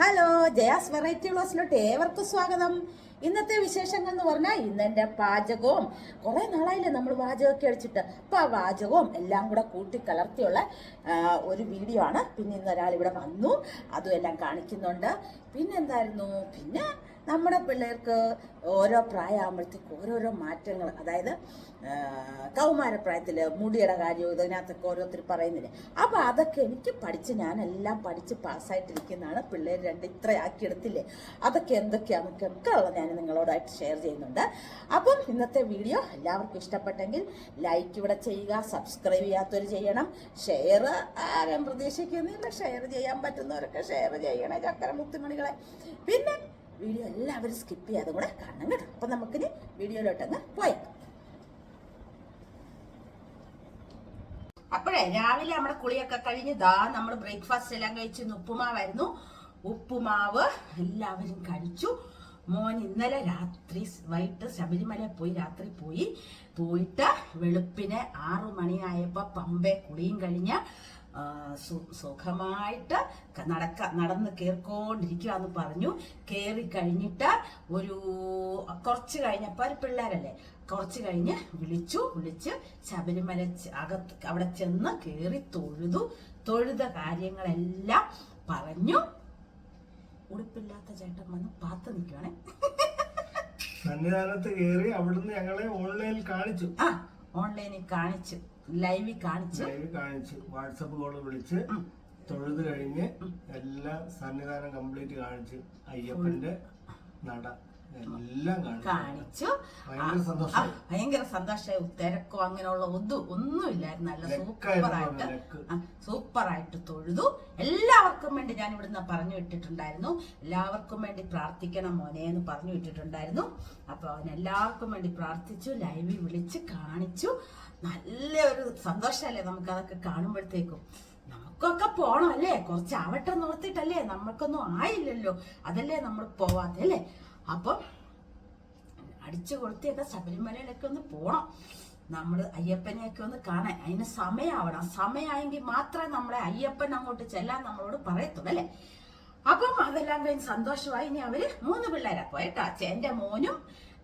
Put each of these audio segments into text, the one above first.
Hello Jaya's variety ക്ലാസ്സിലോട്ട് ഏവർക്കും സ്വാഗതം. ഇന്നത്തെ വിശേഷങ്ങൾ എന്ന് പറഞ്ഞാൽ ഇന്ന് എന്റെ പാചകവും. കുറേ നാളായില്ലേ നമ്മൾ പാചകമൊക്കെ അടിച്ചിട്ട് അപ്പോൾ ആ പാചകവും എല്ലാം കൂടെ കൂട്ടി കലർത്തിയുള്ള ഒരു വീഡിയോ ആണ്. പിന്നെ ഇന്ന് ഒരാൾ ഇവിടെ വന്നു. അതും എല്ലാം കാണിക്കുന്നുണ്ട്. പിന്നെ എന്തായിരുന്നു? പിന്നെ നമ്മുടെ പിള്ളേർക്ക് ഓരോ പ്രായമാകുമ്പോഴത്തേക്ക് ഓരോരോ മാറ്റങ്ങൾ അതായത് കൗമാരപ്രായത്തിൽ മുടിയുടെ കാര്യം ഇതിനകത്തൊക്കെ ഓരോരുത്തർ പറയുന്നില്ലേ? അപ്പോൾ അതൊക്കെ എനിക്ക് പഠിച്ച് ഞാനെല്ലാം പഠിച്ച് പാസ്സായിട്ടിരിക്കുന്നതാണ് പിള്ളേർ രണ്ട് ഇത്ര ഇത്രയാക്കിയെടുത്തില്ലേ അതൊക്കെ എന്തൊക്കെയാണെന്നൊക്കെ ഒക്കെ ഉള്ള ഞാൻ നിങ്ങളോടായിട്ട് ഷെയർ ചെയ്യുന്നുണ്ട്. അപ്പം ഇന്നത്തെ വീഡിയോ എല്ലാവർക്കും ഇഷ്ടപ്പെട്ടെങ്കിൽ ലൈക്ക് ഇവിടെ ചെയ്യുക സബ്സ്ക്രൈബ് ചെയ്യാത്തവർ ചെയ്യണം. ഷെയർ ആരും പ്രതീക്ഷിക്കുന്നില്ല ഷെയർ ചെയ്യാൻ പറ്റുന്നവരൊക്കെ ഷെയർ ചെയ്യണേ ചക്കര മുത്തുമണികളെ പിന്നെ വീഡിയോ എല്ലാവരും സ്കിപ്പ് ചെയ്യാതെ കൂടെ കാണണം കേട്ടോ. അപ്പം നമുക്കിനി വീഡിയോയിലോട്ടങ്ങ് പോയേക്കാം അപ്പോഴേ രാവിലെ നമ്മുടെ കുളിയൊക്കെ കഴിഞ്ഞ് ദാ നമ്മൾ ബ്രേക്ക്ഫാസ്റ്റ് എല്ലാം കഴിച്ച് ഉപ്പുമാവായിരുന്നു. ഉപ്പുമാവ് എല്ലാവരും കഴിച്ചു. മോൻ ഇന്നലെ രാത്രി വൈകിട്ട് ശബരിമല പോയി രാത്രി പോയി. പോയിട്ട് വെളുപ്പിന് ആറു മണിയായപ്പോൾ പമ്പെ കുളിയും കഴിഞ്ഞ് സുഖമായിട്ട് നടക്ക നടന്ന് കയറിക്കൊണ്ടിരിക്കുകയെന്ന് പറഞ്ഞു. കയറി കഴിഞ്ഞിട്ട് ഒരു കുറച്ച് കഴിഞ്ഞപ്പോൾ പിള്ളേരല്ലേ കുറച്ച് കഴിഞ്ഞ് വിളിച്ചു വിളിച്ച് ശബരിമല അകത്ത് അവിടെ ചെന്ന് കയറി തൊഴുതു. തൊഴുത കാര്യങ്ങളെല്ലാം പറഞ്ഞു. ഉടുപ്പില്ലാത്ത ചേട്ടൻ വന്ന് പാത്ത് നിൽക്കുവാണേ. സന്നിധാനത്ത് കയറി അവിടുന്ന് ഞങ്ങളെ ഓൺലൈനിൽ കാണിച്ചു. ആ ഓൺലൈനിൽ കാണിച്ചു. ലൈവിൽ കാണിച്ച് ലൈവ് കാണിച്ച് വാട്സപ്പ് കോൾ വിളിച്ച് തൊഴുത് കഴിഞ്ഞ് എല്ലാ സന്നിധാനം കംപ്ലീറ്റ് കാണിച്ച് അയ്യപ്പന്റെ നട എല്ലാം കാണിച്ചു. ഭയങ്കര സന്തോഷമായി. തിരക്കോ അങ്ങനെയുള്ള ഒന്നും ഒന്നുമില്ലായിരുന്നു. നല്ല സൂപ്പറായിട്ട്. സൂപ്പറായിട്ട് തൊഴുതു. എല്ലാവർക്കും വേണ്ടി ഞാൻ ഇവിടുന്ന് പറഞ്ഞു വിട്ടിട്ടുണ്ടായിരുന്നു. എല്ലാവർക്കും വേണ്ടി പ്രാർത്ഥിക്കണം മോനെ എന്ന് പറഞ്ഞു വിട്ടിട്ടുണ്ടായിരുന്നു. അപ്പൊ അവനെല്ലാവർക്കും വേണ്ടി പ്രാർത്ഥിച്ചു ലൈവിൽ വിളിച്ച് കാണിച്ചു. നല്ല ഒരു സന്തോഷമല്ലേ നമുക്ക് അതൊക്കെ കാണുമ്പോഴത്തേക്കും. നമുക്കൊക്കെ പോണം അല്ലേ? കുറച്ച് ആവട്ടെ നോർത്തിട്ടല്ലേ നമ്മൾക്കൊന്നും ആയില്ലല്ലോ. അതല്ലേ നമ്മൾ പോവാതെ അല്ലേ? അപ്പം അടിച്ചു കൊളുത്തിയൊക്കെ ശബരിമലയിലൊക്കെ ഒന്ന് പോണം. നമ്മൾ അയ്യപ്പനെയൊക്കെ ഒന്ന് കാണാൻ. അതിന് സമയമാവണം സമയമായെങ്കിൽ മാത്രമേ നമ്മളെ അയ്യപ്പൻ അങ്ങോട്ട് ചെല്ലാൻ നമ്മളോട് പറയത്തുള്ളൂ അല്ലേ? അപ്പം അതെല്ലാം കഴിഞ്ഞ് സന്തോഷമായി. ഇനി അവർ മൂന്ന് പിള്ളേരാ. പോയിട്ടാ. എന്റെ മോനും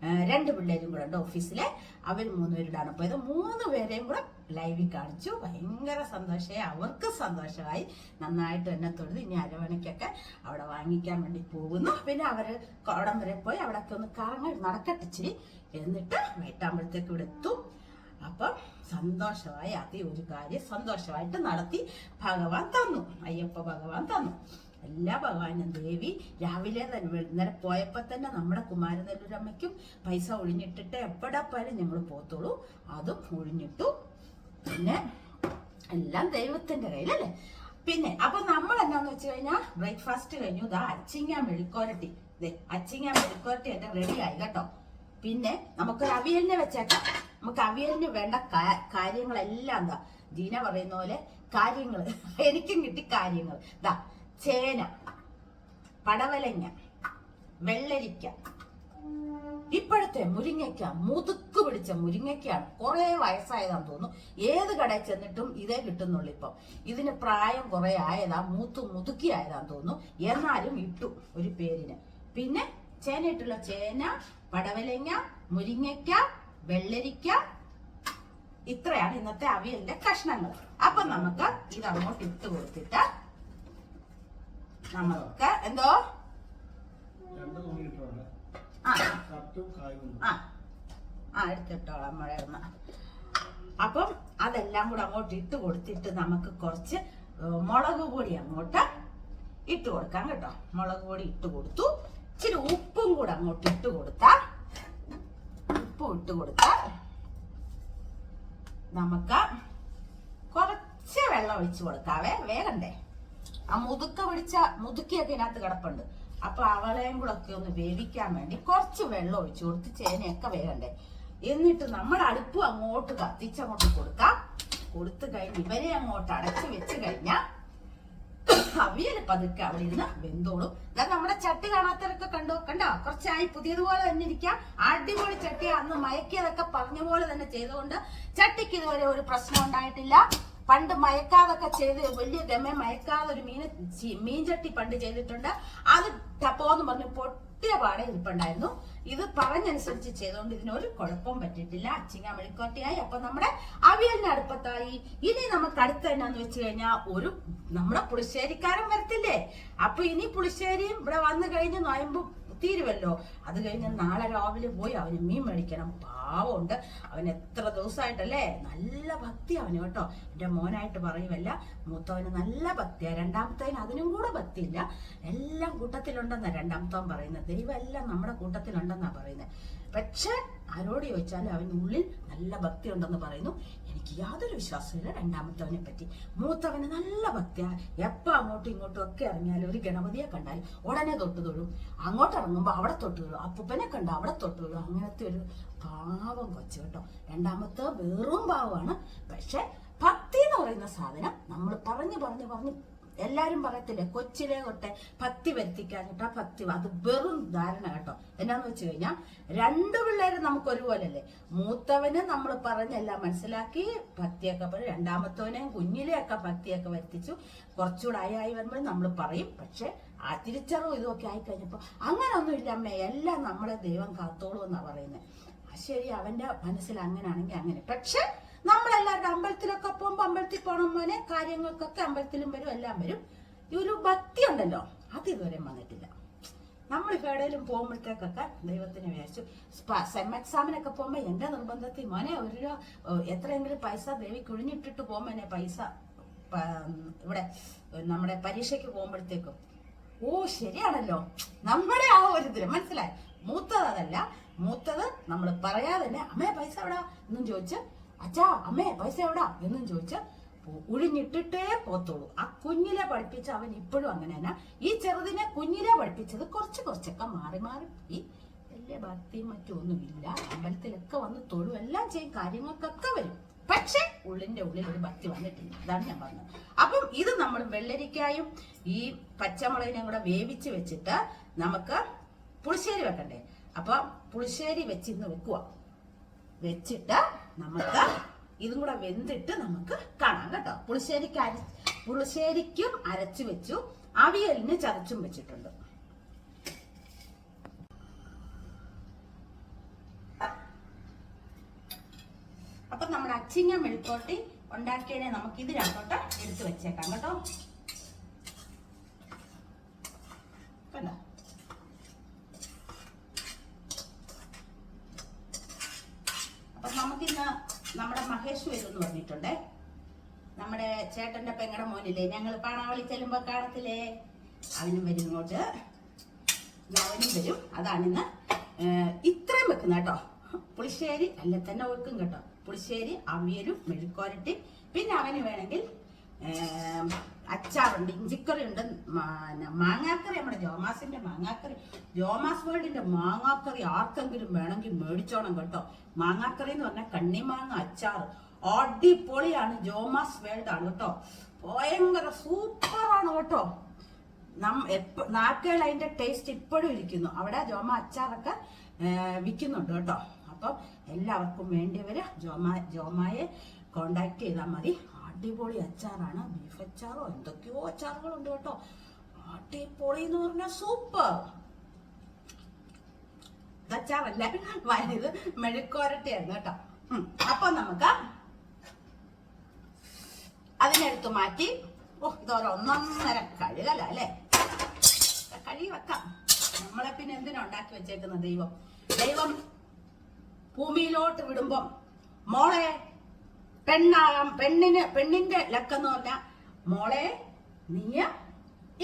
രണ്ട് പിള്ളേരും കൂടെ ഉണ്ട് ഓഫീസിലെ അവർ മൂന്നുപേരോടാണ് പോയത്. മൂന്ന് പേരെയും കൂടെ ലൈവിൽ കാണിച്ചു. ഭയങ്കര സന്തോഷമായി. അവർക്ക് സന്തോഷമായി. നന്നായിട്ട് എന്നെ തൊഴുത് ഇനി അരവണയ്ക്കൊക്കെ അവിടെ വാങ്ങിക്കാൻ വേണ്ടി പോകുന്നു. പിന്നെ അവർ അവിടം വരെ പോയി അവിടെയൊക്കെ ഒന്ന് കറങ്ങി നടക്കട്ടെ ഇച്ചിരി എന്നിട്ട് വൈകിട്ടാകുമ്പോഴത്തേക്ക് ഇവിടെ എത്തും. അപ്പം സന്തോഷമായി. അതി ഒരു കാര്യം സന്തോഷമായിട്ട് നടത്തി ഭഗവാൻ തന്നു. അയ്യപ്പ ഭഗവാൻ തന്നു. എല്ലാ ഭഗവാനും ദേവി രാവിലെ തന്നെ വൈകുന്നേരം പോയപ്പോൾ തന്നെ നമ്മുടെ കുമാരനെല്ലൂരമ്മയ്ക്കും പൈസ ഒഴിഞ്ഞിട്ടിട്ട് പോയാലും ഞങ്ങൾ പോത്തോളൂ അതും ഒഴിഞ്ഞിട്ടു. പിന്നെ എല്ലാം ദൈവത്തിന്റെ കയ്യിലല്ലേ? പിന്നെ അപ്പൊ നമ്മൾ എന്നാന്ന് വെച്ച് കഴിഞ്ഞാൽ ബ്രേക്ക്ഫാസ്റ്റ് കഴിഞ്ഞു. ഇതാ അച്ചിങ്ങ മെഴുക്കോരട്ടി ദേ അച്ചിങ്ങ മെഴുക്കോരട്ടി എന്റെ റെഡി ആയി കേട്ടോ. പിന്നെ നമുക്ക് അവിയലിനെ വെച്ചേക്കാം. നമുക്ക് അവിയലിന് വേണ്ട കാര്യങ്ങളെല്ലാം എന്താ ദീന പറയുന്ന പോലെ കാര്യങ്ങൾ എനിക്കും കിട്ടി കാര്യങ്ങൾ ദാ ചേന പടവലങ്ങ വെള്ളരിക്ക. ഇപ്പോഴത്തെ മുരിങ്ങയ്ക്ക മുതുക്ക് പിടിച്ച മുരിങ്ങയ്ക്കാണ് കുറെ വയസ്സായതാന്ന് തോന്നുന്നു. ഏത് കടയിൽ ചെന്നിട്ടും ഇതേ കിട്ടുന്നുള്ളൂ ഇപ്പം. ഇതിന് പ്രായം കുറെ ആയതാ മൂത്ത് മുതുക്കി ആയതാന്ന് തോന്നുന്നു. എന്നാലും ഇട്ടു ഒരു പേരിന്. പിന്നെ ചേന ഇട്ടുള്ള ചേന പടവലങ്ങ മുരിങ്ങയ്ക്ക വെള്ളരിക്ക ഇത്രയാണ് ഇന്നത്തെ അവിയലിന്റെ കഷ്ണങ്ങൾ. അപ്പൊ നമുക്ക് ഇത് അങ്ങോട്ട് ഇട്ട് കൊടുത്തിട്ട് നമുക്ക് എന്തോ? ആ. എടുത്തിട്ടോളാം മഴയൊന്ന് അപ്പം അതെല്ലാം കൂടെ അങ്ങോട്ട് ഇട്ട് കൊടുത്തിട്ട് നമുക്ക് കുറച്ച് മുളക് പൊടി അങ്ങോട്ട് ഇട്ട് കൊടുക്കാം കേട്ടോ. മുളക് പൊടി ഇട്ട് കൊടുത്തു. ഇച്ചിരി ഉപ്പും കൂടെ അങ്ങോട്ട് ഇട്ട് കൊടുത്താൽ ഉപ്പും ഇട്ട് കൊടുത്താൽ നമുക്ക് കുറച്ച് വെള്ളം ഒഴിച്ചു കൊടുക്കാവേ. വേഗണ്ടേ ആ മുതുക്ക പിടിച്ച മുതുക്കിയൊക്കെ ഇതിനകത്ത് കിടപ്പുണ്ട്. അപ്പൊ അവളെയും കൂടെ ഒക്കെ ഒന്ന് വേവിക്കാൻ വേണ്ടി കുറച്ച് വെള്ളം ഒഴിച്ചു കൊടുത്ത് ചേനയൊക്കെ വേഗണ്ടേ എന്നിട്ട് നമ്മുടെ അടുപ്പ് അങ്ങോട്ട് കത്തിച്ചങ്ങോട്ട് കൊടുക്കാം. കൊടുത്തു കഴിഞ്ഞ് ഇവരെ അങ്ങോട്ട് അടച്ചു വെച്ച് കഴിഞ്ഞാൽ അവിയൽ പതുക്കെ അവിടെ ഇരുന്ന് വെന്തോളും. ഇതാ നമ്മുടെ ചട്ടി കാണാത്തവരൊക്കെ കണ്ടോ? കണ്ടോ? കുറച്ചായി പുതിയതുപോലെ തന്നെ ഇരിക്കാം. അടിപൊളി ചട്ടി അന്ന് മയക്കിയതൊക്കെ പറഞ്ഞ പോലെ തന്നെ ചെയ്തുകൊണ്ട് ചട്ടിക്ക് ഇതുവരെ ഒരു പ്രശ്നം ഉണ്ടായിട്ടില്ല. പണ്ട് മയക്കാതൊക്കെ ചെയ്ത് വലിയ ഗമ മയക്കാതെ ഒരു മീൻ മീൻചട്ടി പണ്ട് ചെയ്തിട്ടുണ്ട്. അത് ടപ്പോന്ന് പറഞ്ഞ് പൊട്ടിയ പാടെ ഇരിപ്പുണ്ടായിരുന്നു. ഇത് പറഞ്ഞനുസരിച്ച് ചെയ്തുകൊണ്ട് ഇതിനൊരു കുഴപ്പം പറ്റിയിട്ടില്ല. അച്ചിങ്ങ മെഴുക്കോട്ടയായി അപ്പൊ നമ്മുടെ അവിയലിന് അടുപ്പത്തായി. ഇനി നമുക്ക് അടുത്ത് എന്നാന്ന് വെച്ച് കഴിഞ്ഞാൽ ഒരു നമ്മുടെ പുളിശ്ശേരിക്കാരൻ വരത്തില്ലേ? അപ്പൊ ഇനി പുളിശ്ശേരിയും ഇവിടെ വന്നു കഴിഞ്ഞ് നോയമ്പ് തീരുവല്ലോ അത് കഴിഞ്ഞ് നാളെ രാവിലെ പോയി അവന് മീൻ മേടിക്കണം. പാവമുണ്ട്. അവൻ എത്ര ദിവസമായിട്ടല്ലേ നല്ല ഭക്തി അവന് കേട്ടോ. എന്റെ മോനായിട്ട് പറയുമല്ല മൂത്തവന് നല്ല ഭക്തിയാ. രണ്ടാമത്തവന് അതിനും കൂടെ ഭക്തിയില്ല. എല്ലാം കൂട്ടത്തിലുണ്ടെന്നാ രണ്ടാമത്തവൻ പറയുന്നത്. ദൈവം എല്ലാം നമ്മുടെ കൂട്ടത്തിലുണ്ടെന്നാ പറയുന്നത്. പക്ഷെ ആരോട് ചോദിച്ചാലും അവന് ഉള്ളിൽ നല്ല ഭക്തി ഉണ്ടെന്ന് പറയുന്നു. എനിക്ക് യാതൊരു വിശ്വാസമില്ല രണ്ടാമത്തവനെ പറ്റി. മൂത്തവന് നല്ല ഭക്തിയാ. എപ്പോ അങ്ങോട്ടും ഇങ്ങോട്ടും ഒക്കെ ഇറങ്ങിയാലും ഒരു ഗണപതിയെ കണ്ടാൽ ഉടനെ തൊട്ട് തൊഴും. അങ്ങോട്ട് ഇറങ്ങുമ്പോൾ അവിടെ തൊട്ട് തൊഴും. അപ്പൂപ്പനെ കണ്ട? അവിടെ തൊട്ട് തൊഴും. അങ്ങനത്തെ ഒരു പാവം കൊച്ചു കേട്ടോ. രണ്ടാമത്തെ വെറും പാവമാണ് പക്ഷെ ഭക്തി പറയുന്ന സാധനം നമ്മൾ പറഞ്ഞു പറഞ്ഞു പറഞ്ഞ് എല്ലാരും പറയത്തില്ലേ കൊച്ചിലെ തൊട്ടെ ഭക്തി വരുത്തിക്കാൻ കേട്ടോ ഭക്തി അത് വെറും ധാരണ കേട്ടോ. എന്നാന്ന് വെച്ച് കഴിഞ്ഞാൽ രണ്ടു പിള്ളേരും നമുക്ക് ഒരുപോലല്ലേ മൂത്തവന് നമ്മൾ പറഞ്ഞെല്ലാം മനസ്സിലാക്കി ഭക്തിയൊക്കെ പറയും രണ്ടാമത്തവനെയും കുഞ്ഞിലെയൊക്കെ ഭക്തിയൊക്കെ വരുത്തിച്ചു. കുറച്ചുകൂടെ ആയി വരുമ്പോൾ നമ്മൾ പറയും. പക്ഷെ ആ തിരിച്ചറിവ് ഇതൊക്കെ ആയി കഴിഞ്ഞപ്പോൾ അങ്ങനൊന്നും ഇല്ല അമ്മേ. എല്ലാം നമ്മളെ ദൈവം കാത്തോളൂ എന്നാ പറയുന്നത് ശരി അവന്റെ മനസ്സിൽ അങ്ങനെയാണെങ്കിൽ അങ്ങനെ. പക്ഷെ നമ്മളെല്ലാവരുടെ അമ്പലത്തിലൊക്കെ പോകുമ്പോൾ അമ്പലത്തിൽ പോകണം പോലെ കാര്യങ്ങൾക്കൊക്കെ അമ്പലത്തിലും വരും എല്ലാം വരും. ഈ ഒരു ഭക്തി ഉണ്ടല്ലോ അത് ഇതുവരെ വന്നിട്ടില്ല. നമ്മൾ എവിടെയെങ്കിലും പോകുമ്പോഴത്തേക്കൊക്കെ ദൈവത്തിന് വിചാരിച്ചു സെം എക്സാമിനൊക്കെ പോകുമ്പോൾ എന്റെ നിർബന്ധത്തിൽ മോനെ ഒരു എത്രയെങ്കിലും പൈസ ദേവി കുഴിഞ്ഞിട്ടിട്ട് പോകുമ്പോൾ എന്നെ പൈസ ഇവിടെ നമ്മുടെ പരീക്ഷയ്ക്ക് പോകുമ്പോഴത്തേക്കും. ഓ ശരിയാണല്ലോ. നമ്മുടെ ആ ഒരു ഇതിൽ മനസ്സിലായി. മൂത്തത് അതല്ല മൂത്തത് നമ്മൾ പറയാതെ തന്നെ അമ്മേ പൈസ എവിടാ? എന്നും ചോദിച്ച് അച്ഛാ അമ്മേ പൈസ എവിടാ? എന്നും ചോദിച്ച് ഒഴിഞ്ഞിട്ടിട്ടേ പോത്തുള്ളൂ. ആ കുഞ്ഞിലെ പഠിപ്പിച്ച അവൻ ഇപ്പോഴും അങ്ങനെ തന്നെ. ഈ ചെറുതിനെ കുഞ്ഞിലെ പഠിപ്പിച്ചത് കുറച്ച് കുറച്ചൊക്കെ മാറി മാറി പോയി. വലിയ ഭക്തിയും മറ്റൊന്നുമില്ല അമ്പലത്തിലൊക്കെ വന്ന് തൊഴും. എല്ലാം ചെയ്യും. കാര്യങ്ങൾക്കൊക്കെ വരും. പക്ഷെ ഉള്ളിന്റെ ഉള്ളിൽ ഒരു ഭക്തി വന്നിട്ടില്ല. അതാണ് ഞാൻ പറഞ്ഞത്. അപ്പം ഇത് നമ്മൾ വെള്ളരിക്കായും ഈ പച്ചമുളകിനെയും കൂടെ വേവിച്ച് വെച്ചിട്ട് നമുക്ക് പുളിശ്ശേരി വെക്കണ്ടേ? അപ്പൊ പുളിശ്ശേരി വെച്ച് ഇന്ന് വെക്കുക വെച്ചിട്ട് നമുക്ക് ഇതും കൂടെ വെന്തിട്ട് നമുക്ക് കാണാം കേട്ടോ. പുളിശ്ശേരിക്ക് അര പുളിശ്ശേരിക്കും അരച്ചു വെച്ചു. അവിയലിന് ചതച്ചും വെച്ചിട്ടുണ്ട്. അപ്പൊ നമ്മുടെ അച്ചിങ്ങ മെഴുക്കോട്ടി ഉണ്ടാക്കിയതിനെ നമുക്ക് ഇതിനകത്തോട്ട് എടുത്തു വെച്ചേക്കാം കേട്ടോ കണ്ടോ അപ്പൊ നമുക്കിന്ന് നമ്മുടെ മഹേഷ് വരും എന്ന് പറഞ്ഞിട്ടുണ്ടേ നമ്മുടെ ചേട്ടന്റെ മോനില്ലേ ഞങ്ങൾ പാണാവളി ചെല്ലുമ്പോ കാണത്തില്ലേ? അവനും വരും ഇങ്ങോട്ട്. അവനും വരും. അതാണിന്ന് ഇത്രയും വെക്കുന്ന കേട്ടോ. പുളിശ്ശേരി അല്ല തന്നെ വെക്കും കേട്ടോ. പുളിശ്ശേരി അവിയലും മെഴുക്കോരട്ടി പിന്നെ അവന് വേണമെങ്കിൽ അച്ചാറുണ്ട് ഇഞ്ചിക്കറി ഉണ്ട് മാങ്ങാക്കറി നമ്മുടെ ജോമാസിന്റെ മാങ്ങാക്കറി. ജോമാസ് വേൾഡിന്റെ മാങ്ങാക്കറി ആർക്കെങ്കിലും വേണമെങ്കിൽ മേടിച്ചോണം കേട്ടോ. മാങ്ങാക്കറി എന്ന് പറഞ്ഞാൽ കണ്ണിമാങ്ങ അച്ചാർ അടിപൊളിയാണ്. ജോമാസ് വേൾഡ് ആണ് കേട്ടോ. ഭയങ്കര സൂപ്പറാണ് കേട്ടോ. നം എപ്പ നാക്കുകൾ അതിന്റെ ടേസ്റ്റ് ഇപ്പോഴും ഇരിക്കുന്നു. അവിടെ ജോമ അച്ചാറൊക്കെ വിൽക്കുന്നുണ്ട് കേട്ടോ. അപ്പം എല്ലാവർക്കും വേണ്ടിയവര് ജോമ ജോമയെ കോണ്ടാക്ട് ചെയ്താൽ മതി. അടിപൊളി അച്ചാറാണ്. ബീഫ് അച്ചാറോ എന്തൊക്കെയോ അച്ചാറുകളുണ്ട് കേട്ടോ. അടിപൊളി എന്ന് പറഞ്ഞാൽ സൂപ്പർ അച്ചാറല്ല വലിയത് മെഴുക്കോരട്ടിയായിരുന്നു കേട്ടോ. അപ്പൊ നമുക്ക് അതിനെടുത്ത് മാറ്റി ഓ ഇതൊരു ഒന്നൊന്നര കഴുകല അല്ലേ? കഴുകി വെക്കാം നമ്മളെ പിന്നെ എന്തിനാ ഉണ്ടാക്കി വെച്ചേക്കുന്ന ദൈവം? ദൈവം ഭൂമിയിലോട്ട് വിടുമ്പം മോളെ പെണ്ണാകാം പെണ്ണിന് പെണ്ണിന്റെ ലക്കെന്ന് പറഞ്ഞ മോളെ നീയ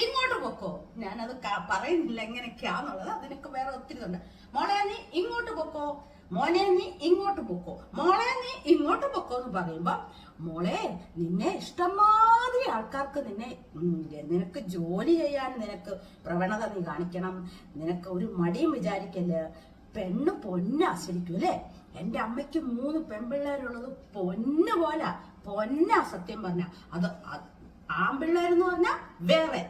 ഇങ്ങോട്ട് പൊക്കോ. ഞാനത് പറയുന്നില്ല എങ്ങനെയൊക്കെയാന്നുള്ളത്. അതിനൊക്കെ വേറെ ഒത്തിരി ഉണ്ട് മോളെ നീ ഇങ്ങോട്ട് പൊക്കോ. മോനെ നീ ഇങ്ങോട്ട് പൊക്കോ. മോളെ നീ ഇങ്ങോട്ട് പൊക്കോ എന്ന് പറയുമ്പോ മോളെ നിന്നെ ഇഷ്ടംമാതിരി ആൾക്കാർക്ക് നിന്നെ നിനക്ക് ജോലി ചെയ്യാൻ നിനക്ക് പ്രവണത നീ കാണിക്കണം. നിനക്ക് ഒരു മടിയും വിചാരിക്കൽ പെണ്ണ് പൊന്ന് ആസ്വദിക്കും അല്ലേ? എന്റെ അമ്മയ്ക്ക് മൂന്ന് പെൺപിള്ളേരുള്ളത് പൊന്ന് പോലെ. പൊന്ന സത്യം പറഞ്ഞ. അത് അത് ആൺപിള്ളേരെന്ന് പറഞ്ഞാൽ വേറെ.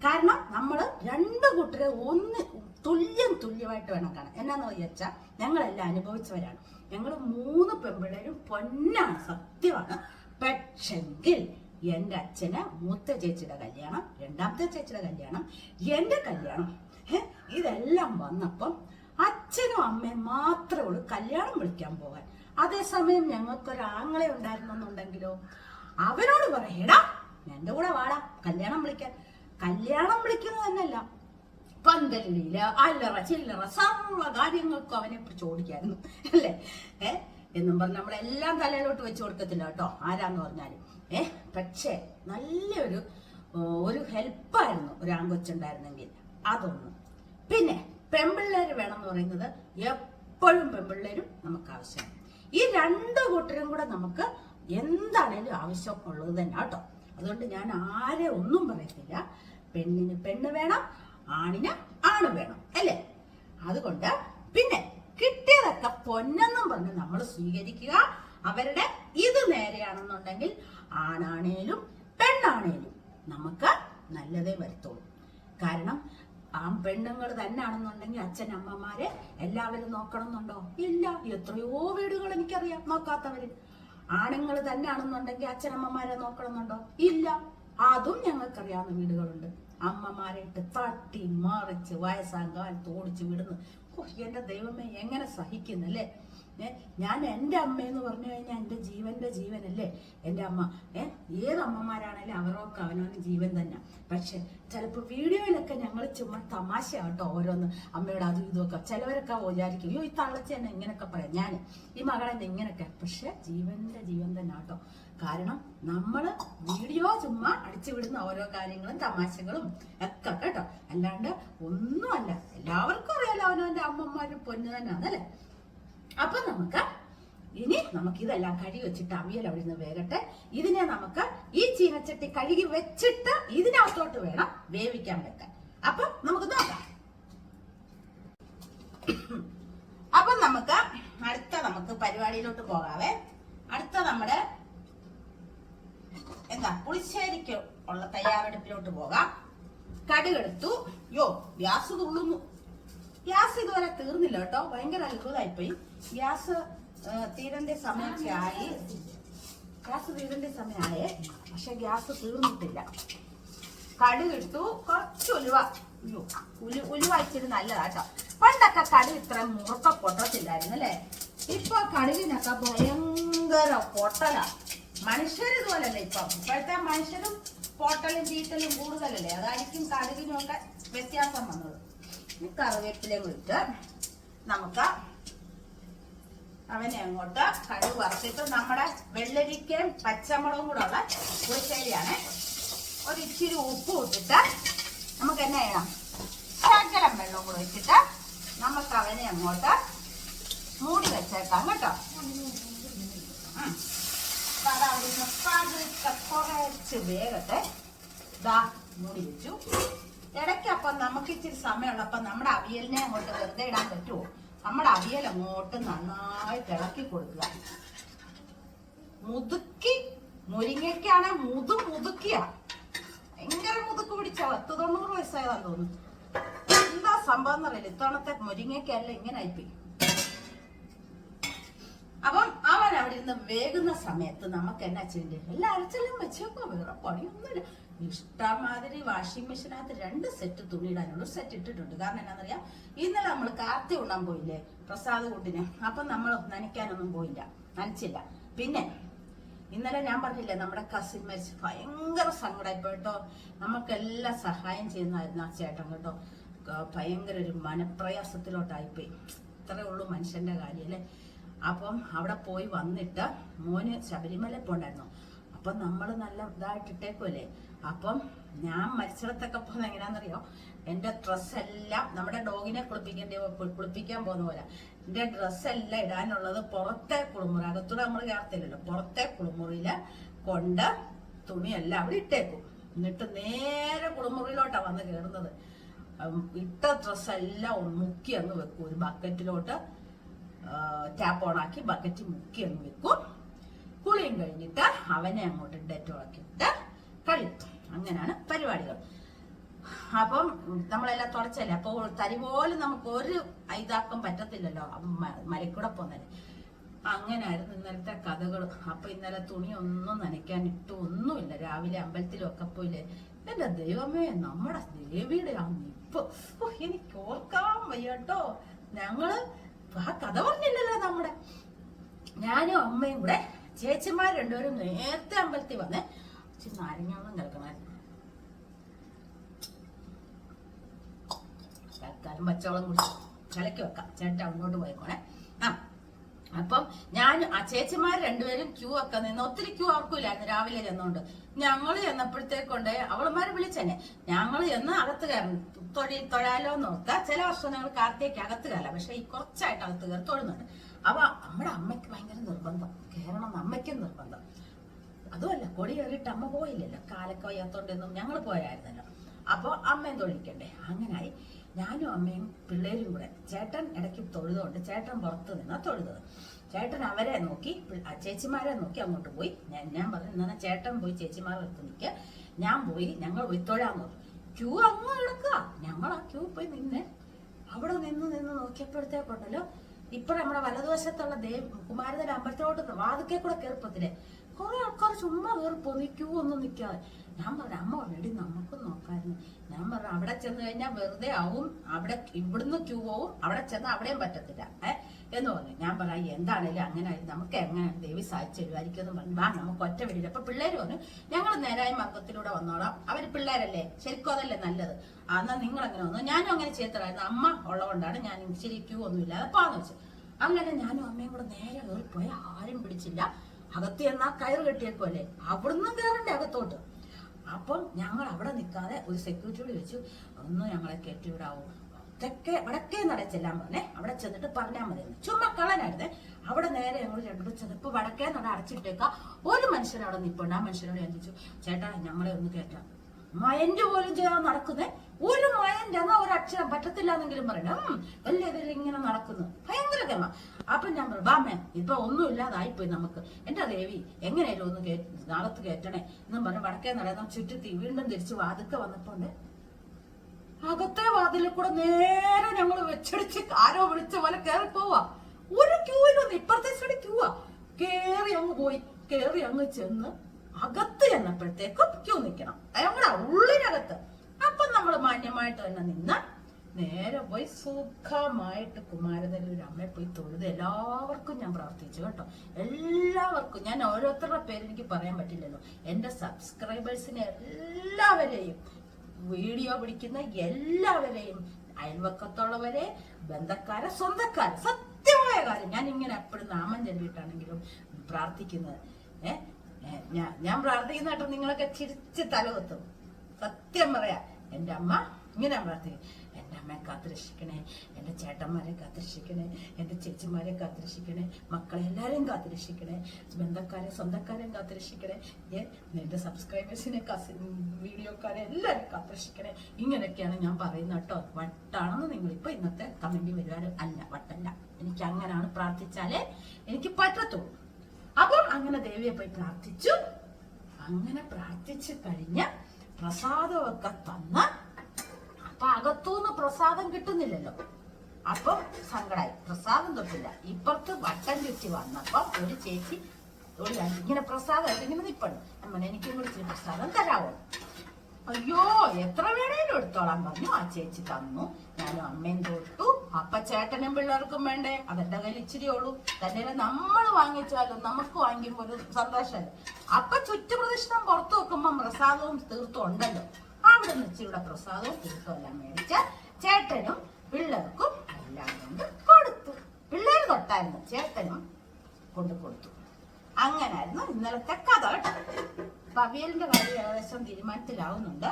കാരണം നമ്മൾ രണ്ട് കൂട്ടരെ ഒന്ന് തുല്യം തുല്യമായിട്ട് വേണം കാണാൻ. എന്നാന്ന് വിചാരിച്ചാൽ ഞങ്ങളെല്ലാം അനുഭവിച്ചവരാണ്. ഞങ്ങൾ മൂന്ന് പെൺപിള്ളേരും പൊന്നാണ് സത്യമാണ്. പക്ഷെങ്കിൽ എന്റെ അച്ഛന് മൂത്ത ചേച്ചിയുടെ കല്യാണം രണ്ടാമത്തെ ചേച്ചിയുടെ കല്യാണം എന്റെ കല്യാണം ഇതെല്ലാം വന്നപ്പം അച്ഛനും അമ്മയും മാത്രമേ ഉള്ളൂ കല്യാണം വിളിക്കാൻ പോകാൻ. അതേസമയം ഞങ്ങൾക്കൊരു ആങ്ങളെ ഉണ്ടായിരുന്നെന്നുണ്ടെങ്കിലോ അവരോട് പറയടാ എന്റെ കൂടെ വാടാ കല്യാണം വിളിക്കാൻ. കല്യാണം വിളിക്കുന്നത് തന്നെയല്ല പന്തലില്ല അല്ലറ ചില്ലറ സർവ കാര്യങ്ങൾക്കും അവനെ കുറിച്ച് ഓടിക്കായിരുന്നു അല്ലേ? ഏ? എന്നും പറഞ്ഞ് നമ്മളെല്ലാം തലയിലോട്ട് വെച്ച് കൊടുക്കത്തില്ല കേട്ടോ. ആരാന്ന് പറഞ്ഞാലും. ഏ? പക്ഷേ നല്ലൊരു ഒരു ഹെൽപ്പായിരുന്നു ഒരു ആങ്കൊച്ചുണ്ടായിരുന്നെങ്കിൽ അതൊന്നും. പിന്നെ പെമ്പിള്ളേർ വേണം എന്ന് പറയുന്നത് എപ്പോഴും പെമ്പിള്ളേരും നമുക്ക് ആവശ്യമാണ്. ഈ രണ്ട് കൂട്ടരും കൂടെ നമുക്ക് എന്താണേലും ആവശ്യമുള്ളത് തന്നെ കേട്ടോ. അതുകൊണ്ട് ഞാൻ ആരെ ഒന്നും പറയത്തില്ല. പെണ്ണിന് പെണ്ണ് വേണം ആണിന് ആണ് വേണം അല്ലേ? അതുകൊണ്ട് പിന്നെ കിട്ടിയതൊക്കെ പൊന്നെന്നും പറഞ്ഞ് നമ്മൾ സ്വീകരിക്കുക. അവരുടെ ഇത് നേരെയാണെന്നുണ്ടെങ്കിൽ ആണാണേലും പെണ്ണാണേലും നമുക്ക് നല്ലതേ വരുത്തുള്ളൂ. കാരണം ആ പെണ്ണുങ്ങൾ തന്നെയാണെന്നുണ്ടെങ്കിൽ അച്ഛൻ അമ്മമാരെ എല്ലാവരും നോക്കണമെന്നുണ്ടോ? ഇല്ല. എത്രയോ വീടുകൾ എനിക്കറിയാം നോക്കാത്തവര്. ആണുങ്ങൾ തന്നെയാണെന്നുണ്ടെങ്കിൽ അച്ഛനമ്മമാരെ നോക്കണമെന്നുണ്ടോ? ഇല്ല. അതും ഞങ്ങൾക്കറിയാവുന്ന വീടുകളുണ്ട്. അമ്മമാരെ ഇട്ട് തട്ടി മറിച്ച് വയസ്സാം കാലത്ത് ഓടിച്ച് വിടുന്നു. എന്റെ ദൈവമേ എങ്ങനെ സഹിക്കുന്നല്ലേ? ഞാൻ എന്റെ അമ്മയെന്ന് പറഞ്ഞു കഴിഞ്ഞാൽ എന്റെ ജീവന്റെ ജീവനല്ലേ എന്റെ അമ്മ. ഏ? ഏത് അമ്മമാരാണേലും അവരൊക്കെ അവനവന് ജീവൻ തന്നെ. പക്ഷെ ചിലപ്പോൾ വീഡിയോയിലൊക്കെ ഞങ്ങൾ ചുമ്മാ തമാശ കേട്ടോ ഓരോന്ന്. അമ്മയോട് അതും ഇതുമൊക്കെ ചിലവരൊക്കെ വിചാരിക്കും അയ്യോ ഈ തള്ളച്ച എന്നെ ഇങ്ങനെയൊക്കെ പറയാം. ഞാൻ ഈ മകളെ ഇങ്ങനെയൊക്കെ പക്ഷെ ജീവന്റെ ജീവൻ തന്നെ കേട്ടോ. കാരണം നമ്മൾ വീഡിയോ ചുമ്മാ അടിച്ചു വിടുന്ന ഓരോ കാര്യങ്ങളും തമാശകളും ഒക്കെ കേട്ടോ. അല്ലാണ്ട് ഒന്നുമല്ല. എല്ലാവർക്കും അറിയാലോ അവനവന്റെ അമ്മമാരും പൊന്നു തന്നെയാണല്ലേ അപ്പൊ നമുക്ക് ഇനി നമുക്ക് ഇതെല്ലാം കഴുകി വെച്ചിട്ട് അവിയൽ അവിടെ നിന്ന് വേകട്ടെ. ഇതിനെ നമുക്ക് ഈ ചീനച്ചട്ടി കഴുകി വെച്ചിട്ട് ഇതിനകത്തോട്ട് വേണം വേവിക്കാൻ വെക്കാൻ. അപ്പൊ നമുക്ക് നോക്കാം. അപ്പൊ നമുക്ക് അടുത്ത നമുക്ക് പരിപാടിയിലോട്ട് പോകാവേ. അടുത്ത നമ്മുടെ എന്താ പുളിശ്ശേരിക്ക് ഉള്ള തയ്യാറെടുപ്പിലോട്ട് പോകാം. കടുകെടുത്തു യോ ഗ്യാസ് തുള്ളുന്നു. ഗ്യാസ് ഇതുവരെ തീർന്നില്ല കേട്ടോ. ഭയങ്കര അത്ഭുതമായിപ്പോയി. ഗ്യാസ് തീരന്റെ സമയമൊക്കെ ആയി. ഗ്യാസ് തീരന്റെ സമയമായേ. പക്ഷെ ഗ്യാസ് തീർന്നിട്ടില്ല. കടുകിട്ടു കുറച്ച് ഉലുവ. ഉലു ഉലുവ ഇച്ചിരി നല്ലതാ പണ്ടൊക്കെ കടുക് ഇത്ര മുറുക്ക പൊട്ടത്തില്ലായിരുന്നു അല്ലേ? ഇപ്പൊ കടുകിനൊക്കെ ഭയങ്കര പൊട്ടലാ. മനുഷ്യർ ഇതുപോലല്ല ഇപ്പൊ? ഇപ്പോഴത്തെ മനുഷ്യരും പൊട്ടലും ചീറ്റലും കൂടുതലല്ലേ? അതായിരിക്കും കടുകിനൊക്കെ വ്യത്യാസം വന്നത്. ഇനി കറിവേപ്പിലയും ഇട്ട് നമുക്ക് അവനെ അങ്ങോട്ട് കടുക് വറുത്തിട്ട് നമ്മുടെ വെള്ളരിക്കയും പച്ചമുളകും കൂടെ ഉള്ള പുളിശ്ശേരിയാണ്. ഒരു ഇച്ചിരി ഉപ്പ് ഇട്ടിട്ട് നമുക്ക് എന്നാ ചെയ്യണം ശകലം വെള്ളം കൂടെ വെച്ചിട്ട് നമുക്ക് അവനെ അങ്ങോട്ട് മൂടി വെച്ചേക്കാം കേട്ടോ. അത് കുറച്ച് വേഗത്തെ ദാ മൂടി വെച്ചു. ഇടയ്ക്ക് അപ്പം നമുക്ക് ഇച്ചിരി സമയമുള്ളപ്പോ നമ്മുടെ അവിയലിനെ അങ്ങോട്ട് വെറുതെ ഇടാൻ പറ്റുമോ? നമ്മുടെ അവിയൽ അങ്ങോട്ട് നന്നായി തിളക്കി കൊടുക്കുക. മുതുക്കി മുരിങ്ങയ്ക്കാണ് മുതു മുതുക്കിയ. ഭയങ്കര മുതുക്ക് പിടിച്ച പത്ത് തൊണ്ണൂറ് വയസ്സായതാന്ന് തോന്നുന്നു. എന്താ സംഭവം എന്നറിയില്ല. ഇത്തവണത്തെ മുരിങ്ങയ്ക്കല്ല ഇങ്ങനെ അയപ്പി അപ്പം അവൻ അവിടെ ഇരുന്ന് വേകുന്ന സമയത്ത് നമുക്ക് എന്നാ ചെയ്യേണ്ടത് എല്ലാ അരച്ചെല്ലാം വെച്ചേക്കോ വേറെ പണിയൊന്നുമില്ല. ഇഷ്ടമാതിരി വാഷിംഗ് മെഷീനകത്ത് രണ്ട് സെറ്റ് തുണി ഇടാനുള്ള സെറ്റ് ഇട്ടിട്ടുണ്ട്. കാരണം എന്താണെന്നറിയാം ഇന്നലെ നമ്മൾ കാത്തി ഉണ്ണാൻ പോയില്ലേ പ്രസാദ് കൂട്ടിന്. അപ്പം നമ്മൾ നനയ്ക്കാനൊന്നും പോയില്ല നനച്ചില്ല. പിന്നെ ഇന്നലെ ഞാൻ പറഞ്ഞില്ലേ നമ്മുടെ കസിൻ മരിച്ച് ഭയങ്കര സങ്കടമായിപ്പോ കേട്ടോ നമുക്കെല്ലാം സഹായം ചെയ്യുന്നതായിരുന്നു ആ ചേട്ടൻ കേട്ടോ. ഭയങ്കര ഒരു മനപ്രയാസത്തിലോട്ടായിപ്പോയി. ഇത്രേ ഉള്ളൂ മനുഷ്യന്റെ കാര്യം അല്ലേ? അപ്പം അവിടെ പോയി വന്നിട്ട് മോന് ശബരിമല പോണ്ടായിരുന്നു അപ്പം നമ്മൾ നല്ല ഇതായിട്ടിട്ടേക്കുമല്ലേ അപ്പം ഞാൻ മത്സരത്തൊക്കെ പോകുന്നത് എങ്ങനെയാണെന്നറിയോ? എന്റെ ഡ്രസ്സെല്ലാം നമ്മുടെ ഡോഗിനെ കുളിപ്പിക്കേണ്ടി കുളിപ്പിക്കാൻ പോകുന്ന പോലെ. എന്റെ ഡ്രസ്സെല്ലാം ഇടാനുള്ളത് പുറത്തെ കുളിമുറി അകത്തൂടെ നമ്മൾ കയറത്തില്ലല്ലോ. പുറത്തെ കുളിമുറിയിൽ കൊണ്ട് തുണിയെല്ലാം അവിടെ ഇട്ടേക്കും. എന്നിട്ട് നേരെ കുളിമുറിയിലോട്ടാണ് വന്ന് കയറുന്നത് ഇട്ട ഡ്രസ്സെല്ലാം മുക്കി അങ്ങ് വെക്കും. ഒരു ബക്കറ്റിലോട്ട് ടാപ്പ് ഓണാക്കി ബക്കറ്റ് മുക്കി അങ്ങ് വെക്കും. കുളിയും കഴിഞ്ഞിട്ട് അവനെ അങ്ങോട്ട് ഡെറ്റോളക്കിട്ട് കഴിയും അങ്ങനെയാണ് പരിപാടികൾ. അപ്പം നമ്മളെല്ലാം തുടച്ചല്ലേ? അപ്പോൾ തരി പോലും നമുക്ക് ഒരു ഇതാക്കാൻ പറ്റത്തില്ലല്ലോ. മലക്കൂടെ പോന്നല്ലേ അങ്ങനായിരുന്നു ഇന്നലത്തെ കഥകൾ അപ്പൊ ഇന്നലെ തുണി ഒന്നും നനയ്ക്കാൻ ഇട്ടു ഒന്നുമില്ല. രാവിലെ അമ്പലത്തിലൊക്കെ പോയില്ലേ? എന്റെ ദൈവമേ നമ്മുടെ ദേവിയുടെ ആ നിപ്പ്. എനിക്ക് ഓർക്കാൻ വയ്യട്ടോ ഞങ്ങൾ ആ കഥ പറഞ്ഞില്ലല്ലോ നമ്മുടെ. ഞാനും അമ്മയും കൂടെ ചേച്ചിമാർ രണ്ടുപേരും നേരത്തെ അമ്പലത്തിൽ വന്നേ. നാരങ്ങ നാരങ്ങാവെള്ളം കിടക്കണമായിരുന്നു തൽക്കാലം പച്ചവെള്ളം കുടിച്ച് വെക്കാം. ചേട്ടൻ അങ്ങോട്ട് പോയിക്കോണേ. ആ അപ്പം ഞാൻ ആ ചേച്ചിമാർ രണ്ടുപേരും ക്യൂ ഒക്കെ നിന്ന് ഒത്തിരി ക്യൂ ആർക്കില്ലായിരുന്നു രാവിലെ ചെന്നോണ്ട്. ഞങ്ങൾ ചെന്നപ്പോഴത്തേക്കൊണ്ട് അവളമാരെ വിളിച്ചെന്നെ. ഞങ്ങൾ ചെന്ന് അകത്ത് കയറും. തൊഴിൽ തൊഴാലോ എന്ന് നോക്കുക ചില വർഷം ഞങ്ങൾ കാർത്തികയ്ക്ക് അകത്ത് കയറാം. പക്ഷെ ഈ കുറച്ചായിട്ട് അകത്ത് കയറി തൊഴുന്നുണ്ട്. അപ്പൊ നമ്മുടെ അമ്മയ്ക്ക് ഭയങ്കര നിർബന്ധം. എന്ന് അമ്മയ്ക്കും നിർബന്ധം. അതുമല്ല കൊടി അമ്മ പോയില്ലല്ലോ. കാലൊക്കെ വയ്യാത്തോണ്ടൊന്നും ഞങ്ങൾ പോയായിരുന്നല്ലോ. അപ്പോൾ അമ്മയും തൊഴിക്കണ്ടേ അങ്ങനായി. ഞാനും അമ്മയും പിള്ളേരും കൂടെ ചേട്ടൻ ഇടയ്ക്ക് തൊഴുതുകൊണ്ട് ചേട്ടൻ പുറത്ത് നിന്നാ തൊഴുതത്. ചേട്ടൻ അവരെ നോക്കി ചേച്ചിമാരെ നോക്കി അങ്ങോട്ട് പോയി. ഞാൻ ഞാൻ പറഞ്ഞു എന്നാൽ ചേട്ടൻ പോയി ചേച്ചിമാരെ അടുത്ത് നിൽക്കുക ഞാൻ പോയി ഞങ്ങൾ പോയി തൊഴാൻ നോക്കി. ക്യൂ അങ്ങ് കിടക്കുക ഞങ്ങൾ ആ ക്യൂ പോയി നിന്നെ അവിടെ നിന്ന് നിന്ന് നോക്കിയപ്പോഴത്തേക്കുണ്ടല്ലോ ഇപ്പൊ നമ്മുടെ വലതുവശത്തുള്ള ദേവ് കുമാരന്റെ അമ്പലത്തിലോട്ട് വാതുക്കെ കൂടെ കയറിപ്പത്തില്ലേ കുറെ ആൾക്കാർ ചുമ്മാ കയറി പോയി ഒന്നും നിൽക്കാതെ ഞാൻ പറഞ്ഞു അമ്മ വേണ്ടി നമുക്ക് നോക്കായിരുന്നു. ഞാൻ പറഞ്ഞു അവിടെ ചെന്ന് കഴിഞ്ഞാൽ വെറുതെ ആവും. അവിടെ ഇവിടുന്ന് ക്യൂ പോവും. അവിടെ ചെന്ന് അവിടെയും പറ്റത്തില്ല. ഏ എന്ന് പറഞ്ഞു. ഞാൻ പറഞ്ഞു എന്താണേലും അങ്ങനെ ആയിരുന്നു നമുക്ക് എങ്ങനെ? ദേവി സാധിച്ചു തരുമായിരിക്കും എന്ന് പറഞ്ഞു. വാ നമുക്ക് ഒറ്റ വീടില്ല. അപ്പൊ പിള്ളേര് പറഞ്ഞു ഞങ്ങൾ നേരായ മാർഗത്തിലൂടെ വന്നോളാം. അവർ പിള്ളേരല്ലേ? ശരിക്കും അതല്ലേ നല്ലത്? എന്നാൽ എന്നാ നിങ്ങൾ അങ്ങനെ വന്നു. ഞാനും അങ്ങനെ ചെയ്തതായിരുന്നു അമ്മ ഉള്ളതുകൊണ്ടാണ് ഞാൻ ശരി ക്യൂ ഒന്നും ഇല്ലാതെ പോന്ന് വെച്ചു അങ്ങനെ ഞാനും അമ്മയും കൂടെ നേരെ കയറിപ്പോയി ആരും പിടിച്ചില്ല. അകത്ത് ചെന്നാ കയറ് കെട്ടിയേക്കുമല്ലേ അവിടുന്ന് കയറണ്ടേ അകത്തോട്ട്? അപ്പം ഞങ്ങൾ അവിടെ നിൽക്കാതെ ഒരു സെക്യൂരിറ്റിയോട് വെച്ചു ഒന്ന് ഞങ്ങളെ കയറ്റിവിടാവോ തെക്കേ വടക്കേ നട പറഞ്ഞേ അവിടെ ചെന്നിട്ട് പറഞ്ഞാൽ മതി ചുമ്മാ കളനായിരുന്നേ അവിടെ നേരെ ഞങ്ങൾ രണ്ടു ചെന്നപ്പോൾ വടക്കേ നട അടച്ചിട്ടേക്ക ഒരു മനുഷ്യൻ അവിടെ നിൽപ്പുണ്ട് ആ മനുഷ്യനോട് ചോദിച്ചു ചേട്ടാ ഞങ്ങളെ ഒന്ന് കേട്ടാ മയന്റെ പോലും ചെയ്യാൻ നടക്കുന്നേ. ഒരു മയന്റെ എന്നാ ഒരു അക്ഷരം പറ്റത്തില്ല എന്നെങ്കിലും പറയണം വലിയ ഇതിൽ ഇങ്ങനെ നടക്കുന്നു. ഭയങ്കര ഗമ അപ്പൊ ഞാൻ പറഞ്ഞു ബാമേ ഇപ്പൊ ഒന്നും ഇല്ലാതായിപ്പോയി നമുക്ക്. എന്റെ ദേവി എങ്ങനെയാലും ഒന്ന് കേ- നാളത്ത് കയറ്റണേ. എന്നും പറഞ്ഞു വടക്കേ നടന്ന ചുറ്റി വീണ്ടും തിരിച്ച് വാതുക്കെ വന്നപ്പോണ്ട് അകത്തെ വാതിലിൽ കൂടെ നേരെ ഞങ്ങൾ വെച്ചടിച്ച് ആരോ വിളിച്ച പോലെ കയറി പോവാ. ഒരു ക്യൂവിലൊന്നും ഇപ്പുറത്തെ സൈഡ് ക്യൂവാ. കേറി അങ്ങ് പോയി. കേറി അങ്ങ് ചെന്ന് അകത്ത് ചെന്നപ്പോഴത്തേക്കും ക്യൂ നിക്കണം. ഞങ്ങളുടെ ഉള്ളിനകത്ത് മാന്യമായിട്ട് തന്നെ നിന്ന് നേരെ പോയി സുഖമായിട്ട് കുമാരനെല്ലൂർ അമ്മയെ പോയി തൊഴുത് എല്ലാവർക്കും ഞാൻ പ്രാർത്ഥിച്ചു കേട്ടോ. എല്ലാവർക്കും ഞാൻ ഓരോരുത്തരുടെ പേര് എനിക്ക് പറയാൻ പറ്റില്ലല്ലോ. എന്റെ സബ്സ്ക്രൈബേഴ്സിനെ എല്ലാവരെയും വീഡിയോ പിടിക്കുന്ന എല്ലാവരെയും അയൽവക്കത്തുള്ളവരെ ബന്ധക്കാരെ സ്വന്തക്കാരെ സത്യമായ കാര്യം ഞാൻ ഇങ്ങനെ എപ്പോഴും നാമം ചൊല്ലിയിട്ടാണെങ്കിലും പ്രാർത്ഥിക്കുന്നത്. ഏ? ഏ, ഞാൻ ഞാൻ പ്രാർത്ഥിക്കുന്ന കേട്ടോ നിങ്ങളൊക്കെ ചിരിച്ച് തലകുത്തും. സത്യം പറയാ. എന്റെ അമ്മ ഇങ്ങനെ പ്രാർത്ഥിക്കും എന്റെ അമ്മയെ കാത്തുരക്ഷിക്കണേ എന്റെ ചേട്ടന്മാരെ കാത്തുരക്ഷിക്കണേ എന്റെ ചേച്ചിമാരെ കാത്തുരക്ഷിക്കണേ മക്കളെ എല്ലാവരെയും കാത്തുരക്ഷിക്കണേ ബന്ധക്കാരെ സ്വന്തക്കാരെയും കാത്തുരക്ഷിക്കണേ ഏ എന്റെ സബ്സ്ക്രൈബേഴ്സിനെ വീഡിയോക്കാരെ എല്ലാവരും കാത്തുരക്ഷിക്കണേ. ഇങ്ങനെയൊക്കെയാണ് ഞാൻ പറയുന്നത് കേട്ടോ. വട്ടാണെന്ന് നിങ്ങൾ ഇപ്പൊ ഇന്നത്തെ കമന്റ് വരുവാൻ അല്ല വട്ടല്ല. എനിക്ക് അങ്ങനെയാണ് പ്രാർത്ഥിച്ചാലേ എനിക്ക് പറ്റത്തുള്ളൂ. അപ്പം അങ്ങനെ ദേവിയെ പോയി പ്രാർത്ഥിച്ചു. അങ്ങനെ പ്രാർത്ഥിച്ചു കഴിഞ്ഞ പ്രസാദമൊക്കെ തന്ന അപ്പൊ അകത്തുനിന്ന് പ്രസാദം കിട്ടുന്നില്ലല്ലോ. അപ്പം സങ്കടായി. പ്രസാദം തൊട്ടില്ല. ഇപ്പുറത്ത് വട്ടം ചുറ്റി വന്നപ്പം ഒരു ചേച്ചി ഇങ്ങനെ പ്രസാദം ഇങ്ങനെ നിപ്പുണ്ട്. അമ്മ എനിക്കും കൂടി ഇച്ചിരി പ്രസാദം തരാവോ? അയ്യോ എത്ര വേണേലും എടുത്തോളാൻ പറഞ്ഞു. ആ ചേച്ചി തന്നു. ഞാനും അമ്മയും തൊട്ടു. അപ്പ ചേട്ടനും പിള്ളേർക്കും വേണ്ടേ? അതെന്റെ കയ്യിൽ ഇച്ചിരി ഉള്ളൂ. തന്നെ നമ്മൾ വാങ്ങിച്ചാലും നമുക്ക് വാങ്ങിക്കുമ്പോൾ ഒരു സന്തോഷമല്ലേ? അപ്പൊ ചുറ്റുപ്രദക്ഷിണം പുറത്തു വെക്കുമ്പോൾ പ്രസാദവും തീർത്തും ഉണ്ടല്ലോ. അവിടെ നിന്ന് ഇച്ചിരിയുടെ പ്രസാദവും തീർത്തും എല്ലാം മേടിച്ച ചേട്ടനും പിള്ളേർക്കും എല്ലാം കൊണ്ട് കൊടുത്തു. പിള്ളേർ തൊട്ടായിരുന്നു. ചേട്ടനും കൊണ്ട് കൊടുത്തു. അങ്ങനായിരുന്നു ഇന്നലത്തെ കഥ കേട്ടോ. അപ്പൊ അവിയലിന്റെ കാര്യം ഏകദേശം തീരുമാനത്തിലാവുന്നുണ്ട്.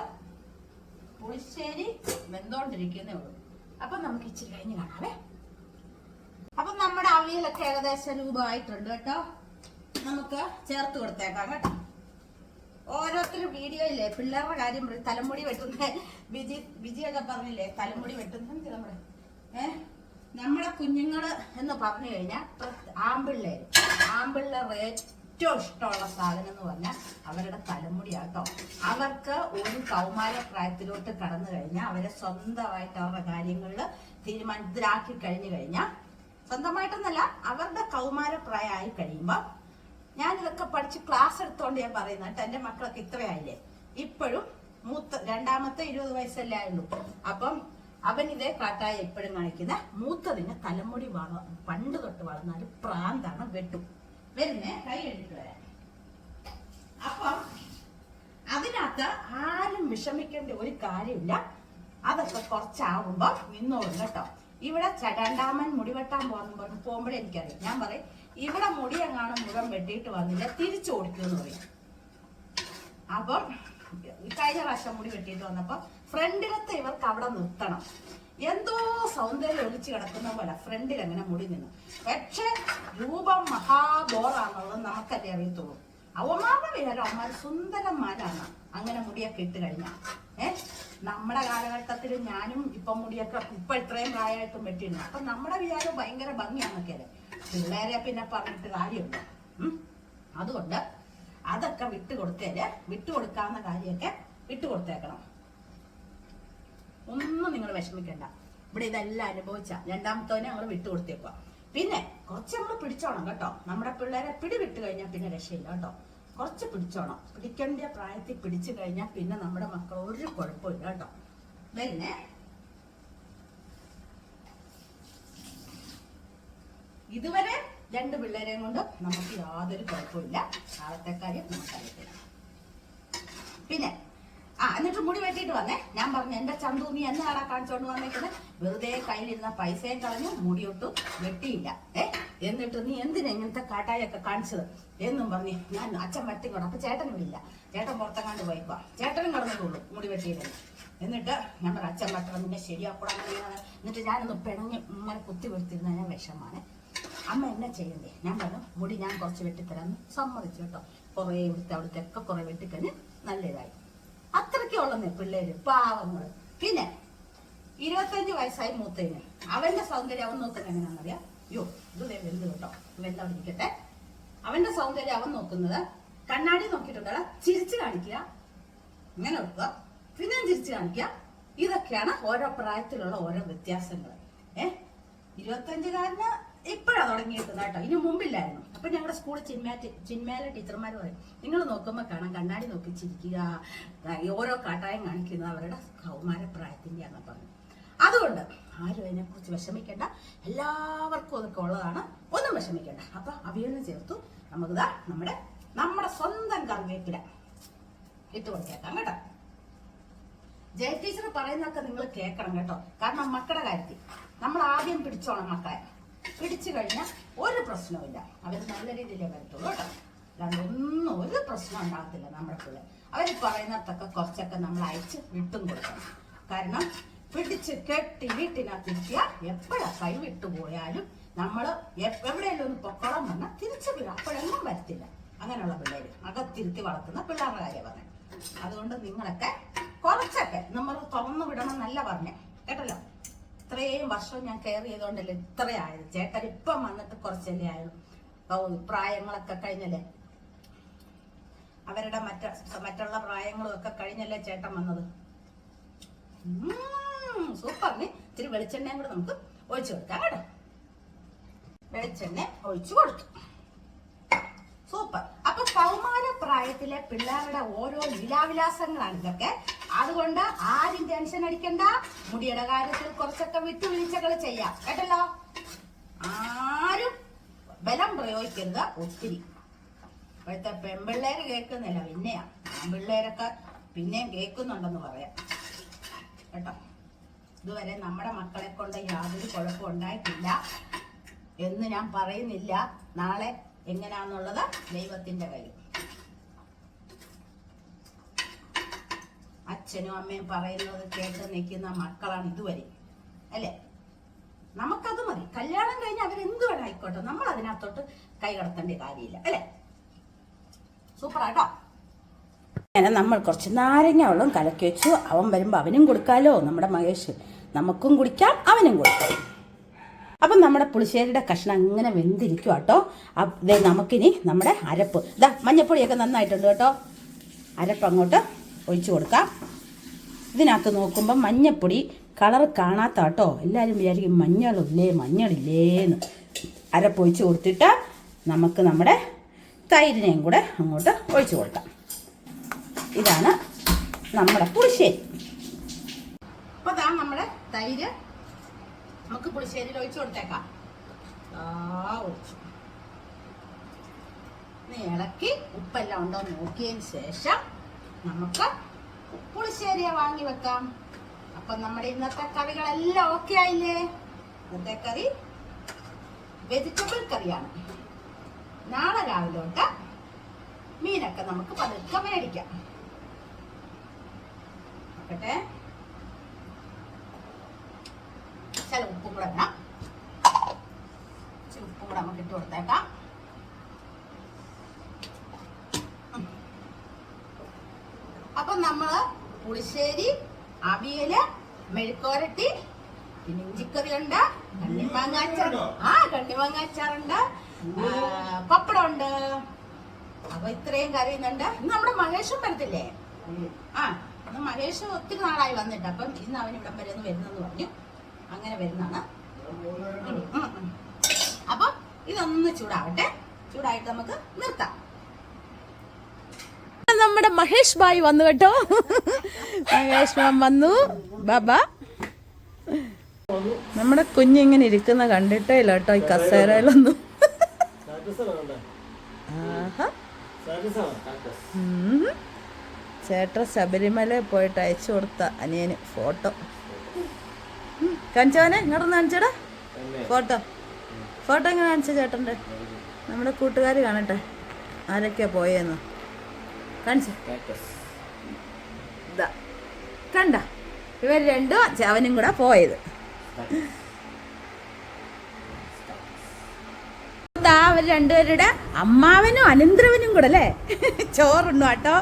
പുളിശ്ശേരി വെന്തോണ്ടിരിക്കുന്നേ ഉള്ളൂ. അപ്പൊ നമുക്ക് ഇച്ചിരി കഴിഞ്ഞ് കാണാവേ. അപ്പൊ നമ്മുടെ അവിയലൊക്കെ ഏകദേശം രൂപമായിട്ടുണ്ട് കേട്ടോ. നമുക്ക് ചേർത്ത് കൊടുത്തേക്കാം കേട്ടോ. ഓരോരുത്തരും വീഡിയോയില്ലേ പിള്ളേരുടെ കാര്യം തലമുടി വെട്ടുന്ന വിജി വിജിയൊക്കെ പറഞ്ഞില്ലേ? തലമുടി വെട്ടുന്ന നമ്മുടെ ഏ? നമ്മുടെ കുഞ്ഞുങ്ങൾ എന്ന് പറഞ്ഞു കഴിഞ്ഞാൽ ആമ്പിള്ളേര്. ആമ്പിള്ളേർ ഏറ്റവും ഇഷ്ടമുള്ള സാധനം എന്ന് പറഞ്ഞാൽ അവരുടെ തലമുടിയാട്ടോ. അവർക്ക് ഒരു കൗമാര പ്രായത്തിലോട്ട് കടന്നു കഴിഞ്ഞാൽ അവരെ സ്വന്തമായിട്ട് അവരുടെ കാര്യങ്ങളിൽ തീരുമാനത്തിലാക്കി കഴിഞ്ഞു കഴിഞ്ഞാൽ സ്വന്തമായിട്ടൊന്നല്ല അവരുടെ കൗമാര പ്രായമായി കഴിയുമ്പോൾ ഞാൻ ഇതൊക്കെ പഠിച്ച് ക്ലാസ് എടുത്തോണ്ട് ഞാൻ പറയുന്നത് എന്റെ മക്കളൊക്കെ ഇത്രയായില്ലേ? ഇപ്പോഴും മൂത്ത രണ്ടാമത്തെ ഇരുപത് വയസ്സല്ലേ ആയുള്ളൂ. അപ്പം അവൻ ഇതേ കാട്ടായ ഇപ്പോഴും കാണിക്കുന്ന മൂത്തതിന് തലമുടി വള പണ്ട് തൊട്ട് വളർന്നാൽ പ്രാന്താണ് വെട്ടും. വരുന്നേ കൈ എടുത്തിട്ട് വരാം. അപ്പം അതിനകത്ത് ആരും വിഷമിക്കേണ്ട ഒരു കാര്യമില്ല. അതൊക്കെ കുറച്ചാവുമ്പോ നിന്നോളും കേട്ടോ. ഇവിടെ ചടണ്ടാമൻ മുടി വെട്ടാൻ പോകുന്ന പറഞ്ഞു പോകുമ്പോഴേ എനിക്കറിയാം. ഞാൻ പറയും ഇവിടെ മുടി എങ്ങാനും മുഴുവൻ വെട്ടിയിട്ട് വന്നില്ല തിരിച്ചു ഓടിക്കുമെന്ന് പറയും. അപ്പം കഴിഞ്ഞ പ്രാവശ്യം മുടി വെട്ടിയിട്ട് വന്നപ്പോ ഫ്രണ്ടിലത്തെ ഇവർക്ക് അവിടെ നിർത്തണം. എന്തോ സൗന്ദര്യം ഒളിച്ചു കിടക്കുന്ന പോലെ ഫ്രണ്ടിൽ അങ്ങനെ മുടി നിന്നു. പക്ഷെ രൂപം മഹാബോറാന്നുള്ളത് നമുക്കല്ലേ അറിയത്തുള്ളൂ. അവന്മാരുടെ വിചാരം അവന്മാർ സുന്ദരന്മാരാണ്. അങ്ങനെ മുടിയൊക്കെ ഇട്ട് കഴിഞ്ഞാൽ ഏ? നമ്മുടെ കാലഘട്ടത്തിൽ ഞാനും ഇപ്പൊ മുടിയൊക്കെ ഇപ്പൊ ഇത്രയും പ്രായമായിട്ടും വെട്ടിയിരുന്നു അപ്പൊ നമ്മുടെ വിചാരം ഭയങ്കര ഭംഗിയാന്നൊക്കെ അല്ലേ? പിള്ളേരെ പിന്നെ പറഞ്ഞിട്ട് കാര്യമില്ല. ഉം. അതുകൊണ്ട് അതൊക്കെ വിട്ടുകൊടുത്തേൽ വിട്ടുകൊടുക്കാവുന്ന കാര്യമൊക്കെ വിട്ടുകൊടുത്തേക്കണം. ഒന്നും നിങ്ങൾ വിഷമിക്കണ്ട. ഇവിടെ ഇതെല്ലാം അനുഭവിച്ച. രണ്ടാമത്തവനെ ഞങ്ങൾ വിട്ടുകൊടുത്തേക്കുക പിന്നെ കുറച്ച് നമ്മൾ പിടിച്ചോണം കേട്ടോ. നമ്മുടെ പിള്ളേരെ പിടി വിട്ട് കഴിഞ്ഞാൽ പിന്നെ രക്ഷയില്ല കേട്ടോ. കുറച്ച് പിടിച്ചോണം. പിടിക്കേണ്ട പ്രായത്തിൽ പിടിച്ചു കഴിഞ്ഞാൽ പിന്നെ നമ്മുടെ മക്കൾ ഒരു കുഴപ്പമില്ല കേട്ടോ. പിന്നെ ഇതുവരെ രണ്ട് പിള്ളേരെയും കൊണ്ട് നമുക്ക് യാതൊരു കുഴപ്പമില്ല. നാളത്തെ കാര്യം നമുക്കറിയത്തില്ല പിന്നെ ആ എന്നിട്ട് മുടി വെട്ടിയിട്ട് വന്നേ. ഞാൻ പറഞ്ഞു എന്റെ ചന്തു നീ എന്നാടാ കാണിച്ചോണ്ട് വന്നേക്കുന്നത് വെറുതെ കയ്യിലിരുന്ന പൈസയും കളഞ്ഞു മുടിയൊട്ടും വെട്ടിയില്ല. ഏ എന്നിട്ട് നീ എന്തിനാ ഇങ്ങനത്തെ കാട്ടായൊക്കെ കാണിച്ചത്? എന്നും പറഞ്ഞു ഞാൻ അച്ഛൻ വെട്ടിക്കൊണ്ട് അപ്പൊ ചേട്ടൻ ഇല്ല. ചേട്ടൻ പുറത്തെങ്ങാണ്ട് പോയിക്കോ ചേട്ടനും കടന്നിട്ടുള്ളൂ മുടി വെട്ടിയില്ല എന്നിട്ട് ഞാൻ പറഞ്ഞു അച്ഛൻ വെട്ടണം നിന്നെ ശരിയാക്കൂടാ എന്നിട്ട് ഞാനൊന്ന് പിണഞ്ഞ് ഇങ്ങനെ കുത്തി വെടുത്തിരുന്ന ഞാൻ വിഷമാണ്. അമ്മ എന്നെ ചെയ്യണ്ടേ? ഞാൻ പറഞ്ഞു മുടി ഞാൻ കുറച്ച് വെട്ടിത്തരാന്ന് സമ്മതിച്ചു കേട്ടോ. കുറേ ഇവിടുത്തെ അവിടുത്തെ ഒക്കെ കുറെ വെട്ടിക്കഴിഞ്ഞ് നല്ല ഇതായി. അത്രയ്ക്കേ പിള്ളേര് പാവങ്ങൾ. പിന്നെ ഇരുപത്തഞ്ച് വയസ്സായി മൂത്തേന്. അവന്റെ സൗന്ദര്യം അവൻ നോക്കുന്നത് എങ്ങനെയാണെന്നറിയാം യോ ഇത് വലുത് കേട്ടോ. വലുത് ഇരിക്കട്ടെ. അവന്റെ സൗന്ദര്യം അവൻ നോക്കുന്നത് കണ്ണാടി നോക്കിയിട്ടുണ്ട് ചിരിച്ചു കാണിക്കുക. ഇങ്ങനെ വെക്കുക പിന്നെയും ചിരിച്ചു കാണിക്കുക. ഇതൊക്കെയാണ് ഓരോ പ്രായത്തിലുള്ള ഓരോ വ്യത്യാസങ്ങൾ ഏഹ് ഇരുപത്തഞ്ചുകാരന് ഇപ്പോഴാ തുടങ്ങിയിരിക്കുന്നത് കേട്ടോ. ഇനി മുമ്പില്ലായിരുന്നു. അപ്പൊ ഞങ്ങളുടെ സ്കൂളിൽ ചിന്മയ ചിന്മയിലെ ടീച്ചർമാർ പറയും നിങ്ങൾ നോക്കുമ്പോൾ കാണാം കണ്ണാടി നോക്കി ചിരിക്കുക ഓരോ കാട്ടായം കാണിക്കുന്നത് അവരുടെ കൗമാര പ്രായത്തിന്റെയാണെന്ന് പറഞ്ഞു. അതുകൊണ്ട് ആരും അതിനെക്കുറിച്ച് വിഷമിക്കേണ്ട. എല്ലാവർക്കും അതൊക്കെ ഉള്ളതാണ്. ഒന്നും വിഷമിക്കേണ്ട. അപ്പൊ അവയൊന്നും ചേർത്തു. നമുക്കിതാ നമ്മുടെ നമ്മുടെ സ്വന്തം കറിവേപ്പില ഇട്ട് കൊടുത്തേക്കാം കേട്ടോ. ജയ ടീച്ചർ പറയുന്നതൊക്കെ നിങ്ങൾ കേൾക്കണം കേട്ടോ. കാരണം മക്കളുടെ കാര്യത്തിൽ. നമ്മൾ ആദ്യം പിടിച്ചോണം മക്കളെ. പിടിച്ചു കഴിഞ്ഞാൽ ഒരു പ്രശ്നവുമില്ല. അവർ നല്ല രീതിയിലേ വരത്തുള്ളൂ കേട്ടോ. അല്ലാണ്ട് ഒന്നും ഒരു പ്രശ്നം ഉണ്ടാകത്തില്ല നമ്മുടെ പിള്ളേർ. അവർ പറയുന്നിടത്തൊക്കെ കുറച്ചൊക്കെ നമ്മൾ അയച്ച് വിട്ടും കൊടുക്കണം. കാരണം പിടിച്ച് കെട്ടി വീട്ടിനകത്തിരിക്കുക എപ്പോഴാ കൈ വിട്ടുപോയാലും നമ്മൾ എവിടെയെങ്കിലും ഒന്ന് പൊക്കോളം വന്നാൽ തിരിച്ചു വീഴും. അപ്പോഴൊന്നും വരത്തില്ല. അങ്ങനെയുള്ള പിള്ളേര്. അകത്തിരുത്തി വളർത്തുന്ന പിള്ളേരുടെ കാര്യം പറഞ്ഞു അതുകൊണ്ട് നിങ്ങളൊക്കെ കുറച്ചൊക്കെ നമ്മൾ തുറന്നു വിടണം എന്നല്ല പറഞ്ഞേ. കേട്ടല്ലോ? ഇത്രയും വർഷം ഞാൻ കെയർ ചെയ്തോണ്ടല്ലേ ഇത്രയായത് ചേട്ടൻ ഇപ്പം വന്നിട്ട് കുറച്ചല്ലേ ആയുള്ളൂ. പ്രായങ്ങളൊക്കെ കഴിഞ്ഞല്ലേ? അവരുടെ മറ്റ മറ്റുള്ള പ്രായങ്ങളും ഒക്കെ കഴിഞ്ഞല്ലേ ചേട്ടൻ വന്നത്? സൂപ്പർ ഇത്തിരി വെളിച്ചെണ്ണയും കൂടെ നമുക്ക് ഒഴിച്ചു കൊടുക്കാം കേട്ടോ. വെളിച്ചെണ്ണ ഒഴിച്ചു കൊടുത്തു സൂപ്പർ അപ്പൊ കൗമാര പ്രായത്തിലെ പിള്ളേരുടെ ഓരോ ലീലാവിലാസങ്ങളാണ് ഇതൊക്കെ. അതുകൊണ്ട് ആരും ടെൻഷൻ അടിക്കണ്ട. മുടിയുടെ കാര്യത്തിൽ കുറച്ചൊക്കെ വിട്ടുവീഴ്ചകൾ ചെയ്യാം. കേട്ടല്ലോ? ആരും ബലം പ്രയോഗിക്കരുത്. ഒത്തിരി. ഇപ്പോഴത്തെ പെൺപിള്ളേര് കേൾക്കുന്നില്ല. പിന്നെയാ. ആൺപിള്ളേരൊക്കെ പിന്നെയും കേൾക്കുന്നുണ്ടെന്ന് പറയാം. കേട്ടോ? ഇതുവരെ നമ്മുടെ മക്കളെ കൊണ്ട് യാതൊരു കുഴപ്പം ഉണ്ടായിട്ടില്ല. എന്ന് ഞാൻ പറയുന്നില്ല. നാളെ എങ്ങനെയാന്നുള്ളത് ദൈവത്തിന്റെ കയ്യിൽ. അച്ഛനും അമ്മയും പറയുന്നത് കേട്ട് നിൽക്കുന്ന മക്കളാണ് ഇതുവരെ. അല്ലേ? നമുക്കത് മതി. കല്യാണം കഴിഞ്ഞ് അവരെന്ത് വേണം ആയിക്കോട്ടെ. നമ്മൾ അതിനകത്തോട്ട് കൈ കടത്തേണ്ട കാര്യമില്ല. അല്ലേ? സൂപ്പർ ആട്ടോ അങ്ങനെ നമ്മൾ കുറച്ച് നാരങ്ങ വെള്ളം കലക്കി വെച്ചു. അവൻ വരുമ്പോൾ അവനും കൊടുക്കാലോ. നമ്മുടെ മഹേഷ് നമുക്കും കുടിക്കാം അവനും കൊടുക്കാം. അപ്പം നമ്മുടെ പുളിശ്ശേരിയുടെ കഷ്ണം അങ്ങനെ വെന്തിരിക്കും കേട്ടോ ദേ നമുക്കിനി നമ്മുടെ അരപ്പ്. ഇതാ മഞ്ഞപ്പൊടിയൊക്കെ നന്നായിട്ടുണ്ട് കേട്ടോ. അരപ്പ് അങ്ങോട്ട് ഒഴിച്ചു കൊടുക്കാം. ഇതിനകത്ത് നോക്കുമ്പോൾ മഞ്ഞപ്പൊടി കളർ കാണാത്ത കേട്ടോ എല്ലാവരും വിചാരിക്കും മഞ്ഞളില്ലേ മഞ്ഞളില്ലേന്ന്. അരപ്പൊഴിച്ച് കൊടുത്തിട്ട് നമുക്ക് നമ്മുടെ തൈരിനെയും കൂടെ അങ്ങോട്ട് ഒഴിച്ചു കൊടുക്കാം. ഇതാണ് നമ്മുടെ പുളിശ്ശേരി. അപ്പോൾ നമ്മുടെ തൈര് നമുക്ക് പുളിശ്ശേരിയിൽ ഒഴിച്ചു കൊടുത്തേക്കാം. ഇളക്കി ഉപ്പെല്ലാം ഉണ്ടോ നോക്കിയതിന് ശേഷം നമുക്ക് പുളിശ്ശേരിയെ വാങ്ങി വെക്കാം. അപ്പൊ നമ്മുടെ ഇന്നത്തെ കറികളെല്ലാം ഓക്കെ ആയില്ലേ? ഇന്നത്തെ കറി വെജിറ്റബിൾ കറിയാണ്. നാളെ രാവിലെ തൊട്ട് മീനൊക്കെ നമുക്ക് പതുക്കെ മേടിക്കാം. ചില ഉപ്പും കൂടെ വേണം ഇച്ചിരി ഉപ്പും കൂടെ നമുക്ക് ഇട്ട് കൊടുത്തേക്കാം. അപ്പൊ നമ്മൾ പുളിശ്ശേരി അവിയൽ മെഴുക്കോരട്ടി പിന്നെ ഇഞ്ചിക്കറി ഉണ്ട് കണ്ണിമാങ്ങാച്ചാർ ആ കണ്ണിമാങ്ങാച്ചാറുണ്ട്. പപ്പടം ഉണ്ട് അപ്പൊ ഇത്രയും കറിയുന്നുണ്ട്. ഇന്ന് നമ്മുടെ മഹേഷും വരത്തില്ലേ? ആ ഇന്ന് മഹേഷ് ഒത്തിരി നാളായി വന്നിട്ട്. അപ്പം ഇന്ന് അവൻ ഇവിടം വരെ ഒന്ന് വരുന്നെന്ന് പറഞ്ഞു. അങ്ങനെ വരുന്നതാണ്. അപ്പൊ ഇതൊന്ന് ചൂടാവട്ടെ. ചൂടായിട്ട് നമുക്ക് നിർത്താം. നമ്മുടെ മഹേഷ് ബായ് വന്നു കേട്ടോ. മഹേഷ് മാം വന്നു. ബാബ. നമ്മുടെ കുഞ്ഞിങ്ങനെ ഇരിക്കുന്ന കണ്ടിട്ടേ ഇല്ല കേട്ടോ ഈ കസേരയിലൊന്നും. ചേട്ടൻ ശബരിമല പോയിട്ട് അയച്ചു കൊടുത്ത അനിയന് ഫോട്ടോ. കാണിച്ചവനെ ഇങ്ങോട്ടൊന്ന് കാണിച്ചടാ. ഫോട്ടോ. ഫോട്ടോ എങ്ങനെ കാണിച്ച ചേട്ടന്റെ? നമ്മുടെ കൂട്ടുകാർ കാണട്ടെ. ആരൊക്കെയാ പോയെന്ന്? കാണിച്ചു. കണ്ട. ഇവർ രണ്ടും അവനും കൂടെ പോയത്. അവർ രണ്ടുപേരുടെ അമ്മാവനും അനന്തരവനും കൂടെ അല്ലേ? ചോറുണ്ണു കേട്ടോ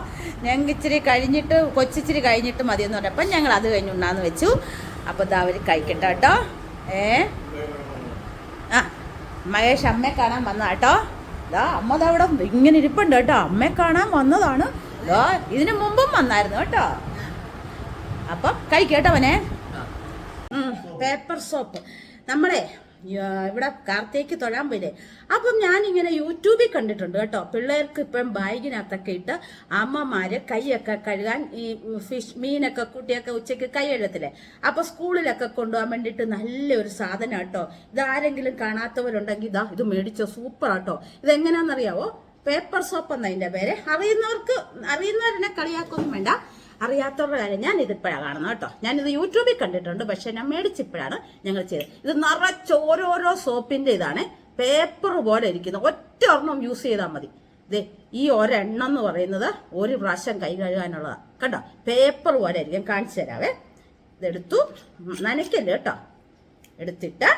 ഞങ്ങൾക്ക് ഇച്ചിരി കഴിഞ്ഞിട്ട് കൊച്ചിച്ചിരി കഴിഞ്ഞിട്ട് മതിയെന്ന് പറഞ്ഞപ്പം ഞങ്ങൾ അത് കഴിഞ്ഞുണ്ണാന്ന് വെച്ചു. അപ്പോൾ ഇതാ അവർ കഴിക്കണ്ട കേട്ടോ. ഏ? ആ മഹേഷ് അമ്മയെ കാണാൻ വന്ന കേട്ടോ. ഇതാ അമ്മ അവിടെ ഇങ്ങനെ ഇരിപ്പുണ്ട് കേട്ടോ. അമ്മയെ കാണാൻ വന്നതാണ്. ദാ ഇതിനു മുമ്പും വന്നായിരുന്നു കേട്ടോ. അപ്പം കഴിക്കട്ടോ അവനെ പേപ്പർ സോപ്പ്. നമ്മളെ ഇവിടെ കാർത്തേക്ക് തൊഴാൻ പോയില്ലേ? അപ്പം ഞാനിങ്ങനെ യൂട്യൂബിൽ കണ്ടിട്ടുണ്ട് കേട്ടോ. പിള്ളേർക്ക് ഇപ്പം ബാഗിനകത്തൊക്കെ ഇട്ട് അമ്മമാര് കൈയൊക്കെ കഴുകാൻ ഈ ഫിഷ് മീനൊക്കെ കുട്ടിയൊക്കെ ഉച്ചയ്ക്ക് കൈ കഴുകത്തില്ലേ? അപ്പൊ സ്കൂളിലൊക്കെ കൊണ്ടുപോകാൻ വേണ്ടിയിട്ട് നല്ലൊരു സാധനം കേട്ടോ. ഇത് ആരെങ്കിലും കാണാത്തവരുണ്ടെങ്കിൽ ഇതാ ഇത് മേടിച്ചോ. സൂപ്പർ ആട്ടോ ഇതെങ്ങനെയാണെന്നറിയാവോ പേപ്പർ സോപ്പ് എന്നതിന്റെ പേര്? അറിയുന്നവർക്ക് അറിയുന്നവരെന്നെ കളിയാക്കൊന്നും വേണ്ട. അറിയാത്തവരുടെ കാര്യം ഞാൻ ഇതിപ്പോഴാണ് കാണുന്നത് കേട്ടോ. ഞാനിത് യൂട്യൂബിൽ കണ്ടിട്ടുണ്ട് പക്ഷെ ഞാൻ മേടിച്ചിപ്പോഴാണ് ഞങ്ങൾ ചെയ്തത്. ഇത് നിറച്ച് ഓരോരോ സോപ്പിന്റെ ഇതാണ്. പേപ്പർ പോലെ ഇരിക്കുന്നത് ഒറ്റ ഒരെണ്ണം യൂസ് ചെയ്താൽ മതി. ദേ ഈ ഒരെണ്ണം എന്ന് പറയുന്നത് ഒരു പ്രാവശ്യം കൈ കഴുകാനുള്ളതാണ് കണ്ടോ? പേപ്പർ പോലെ ആയിരിക്കും കാണിച്ചു തരാവേ. ഇതെടുത്തു. നനയ്ക്കല്ലേ കേട്ടോ. എടുത്തിട്ട്.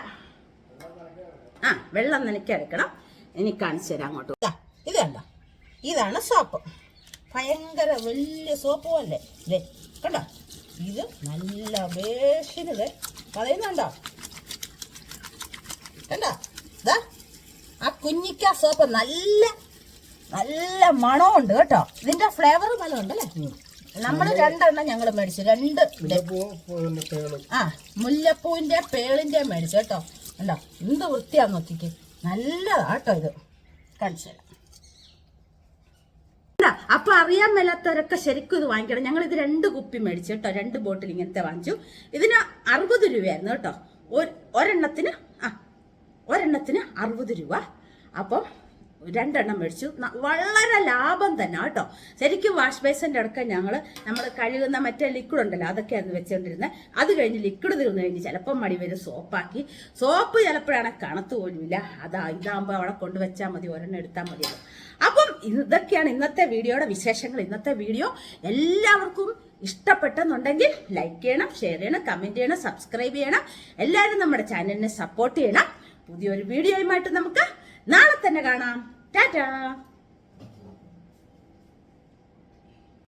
ആ വെള്ളം നനയ്ക്ക് എടുക്കണം. ഇനി കാണിച്ചു തരാം അങ്ങോട്ട്. ഇത് കണ്ടോ? ഇതാണ് സോപ്പ്. ഭയങ്കര വലിയ സോപ്പ് പോലെ. ദേ കണ്ടോ? ഇത് നല്ല വേഷന് ദേ. പറയുന്നുണ്ടോ? കണ്ടോ? ഇതാ ആ കുഞ്ഞിക്ക സോപ്പ് നല്ല നല്ല മണമുണ്ട് കേട്ടോ. ഇതിന്റെ ഫ്ലേവർ മണമുണ്ട് അല്ലേ? നമ്മൾ രണ്ടെണ്ണം ഞങ്ങൾ മേടിച്ചു. രണ്ട് ആ മുല്ലപ്പൂവിന്റെ പേളിന്റെ മേടിച്ചു കേട്ടോ. ഉണ്ടോ എന്ത് വൃത്തിയാന്ന് നോക്കിക്ക്. നല്ലതാട്ടോ ഇത്. കാണിച്ചു തരാം ഇതാ, അപ്പൊ അറിയാൻ മേലാത്തവരൊക്കെ ശരിക്കും ഇത് വാങ്ങിക്കണം. ഞങ്ങൾ ഇത് രണ്ട് കുപ്പി മേടിച്ചു കേട്ടോ. രണ്ട് ബോട്ടിൽ ഇങ്ങനത്തെ വാങ്ങിച്ചു. ഇതിന് അറുപത് രൂപയായിരുന്നു കേട്ടോ. ഒരു- ഒരെണ്ണത്തിന് ആ ഒരെണ്ണത്തിന് അറുപത് രൂപ. അപ്പം രണ്ടെണ്ണം മേടിച്ചു. വളരെ ലാഭം തന്നെ കേട്ടോ. ശരിക്കും വാഷ് ബേസിന്റെ അടക്കം ഞങ്ങൾ നമ്മൾ കഴുകുന്ന മറ്റേ ലിക്വിഡ് ഉണ്ടല്ലോ അതൊക്കെയായിരുന്നു വെച്ചുകൊണ്ടിരുന്നത് അത് കഴിഞ്ഞ് ലിക്വിഡ് തീർന്നു കഴിഞ്ഞ് ചിലപ്പം മടി വരെ സോപ്പാക്കി. സോപ്പ് ചിലപ്പോഴാണ് കണത്ത് പോലുമില്ല. അതാ ഇതാകുമ്പോൾ അവിടെ കൊണ്ടുവച്ചാൽ മതി ഒരെണ്ണം എടുത്താൽ മതിയല്ലോ. അപ്പം ഇതൊക്കെയാണ് ഇന്നത്തെ വീഡിയോയുടെ വിശേഷങ്ങൾ. ഇന്നത്തെ വീഡിയോ എല്ലാവർക്കും ഇഷ്ടപ്പെട്ടെന്നുണ്ടെങ്കിൽ ലൈക്ക് ചെയ്യണം ഷെയർ ചെയ്യണം കമന്റ് ചെയ്യണം സബ്സ്ക്രൈബ് ചെയ്യണം. എല്ലാവരും നമ്മുടെ ചാനലിനെ സപ്പോർട്ട് ചെയ്യണം. പുതിയൊരു വീഡിയോയുമായിട്ട് നമുക്ക് നാളെ തന്നെ കാണാം. ടാറ്റാ!